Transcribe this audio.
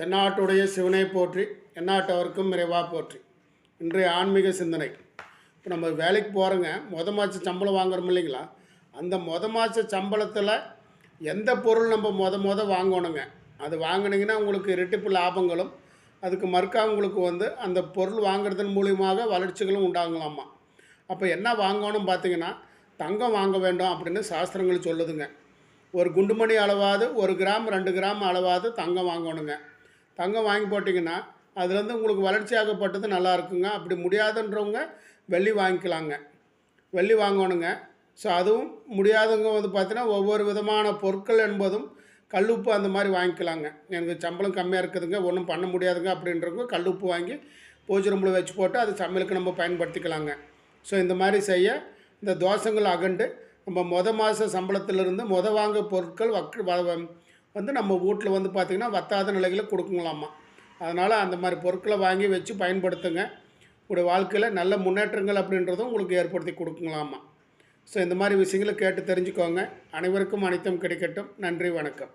தென்னாட்டுடைய சிவனை போற்றி எந்நாட்டவருக்கும் நிறைவாக போற்றி. இன்றைய ஆன்மீக சிந்தனை. இப்போ நம்ம வேலைக்கு போகிறோங்க மொத மாத சம்பளம் வாங்குறோம் இல்லைங்களா? அந்த மொத மாத சம்பளத்தில் எந்த பொருள் நம்ம மொத மொத வாங்கணுங்க? அது வாங்கினீங்கன்னா உங்களுக்கு இரட்டிப்பு லாபங்களும் அதுக்கு மறுக்கா உங்களுக்கு வந்து அந்த பொருள் வாங்குறதன் மூலியமாக வளர்ச்சிகளும் உண்டாகலாமா? அப்போ என்ன வாங்கணும் பார்த்தீங்கன்னா தங்கம் வாங்க வேண்டும் அப்படின்னு சாஸ்திரங்கள் சொல்லுதுங்க. ஒரு குண்டுமணி அளவாவது ஒரு கிராம் ரெண்டு கிராம் அளவாவது தங்கம் வாங்கணுங்க. தங்கம் வாங்கி போட்டிங்கன்னா அதுலேருந்து உங்களுக்கு வளர்ச்சியாகப்பட்டது நல்லா இருக்குங்க. அப்படி முடியாதுன்றவங்க வெள்ளி வாங்கிக்கலாங்க. வெள்ளி வாங்கணுங்க. ஸோ அதுவும் முடியாதவங்க வந்து பார்த்தீங்கன்னா ஒவ்வொரு விதமான பொருட்கள் என்பதும் கல்லுப்பு அந்த மாதிரி வாங்கிக்கலாங்க. எனக்கு சம்பளம் கம்மியாக இருக்குதுங்க ஒன்றும் பண்ண முடியாதுங்க அப்படின்றவங்க கல்லுப்பு வாங்கி பூஜை ரூமில் வச்சு போட்டு அது சமையலுக்கு நம்ம பயன்படுத்திக்கலாங்க. ஸோ இந்த மாதிரி செய்ய இந்த தோஷங்கள் அகண்டு நம்ம மொதல் மாத சம்பளத்திலிருந்து மொதல் வாங்க பொருட்கள் வக்கு வந்து நம்ம வீட்டில் வந்து பார்த்திங்கன்னா வத்தாத நிலைகளை கொடுக்குங்களாமா அதனால் அந்த மாதிரி பொருட்களை வாங்கி வச்சு பயன்படுத்துங்க. உங்களுடைய வாழ்க்கையில் நல்ல முன்னேற்றங்கள் அப்படின்றதும் உங்களுக்கு ஏற்படுத்தி கொடுக்குங்களாமா ஸோ இந்த மாதிரி விஷயங்களை கேட்டு தெரிஞ்சுக்கோங்க. அனைவருக்கும் அனைத்தும் கிடைக்கட்டும். நன்றி வணக்கம்.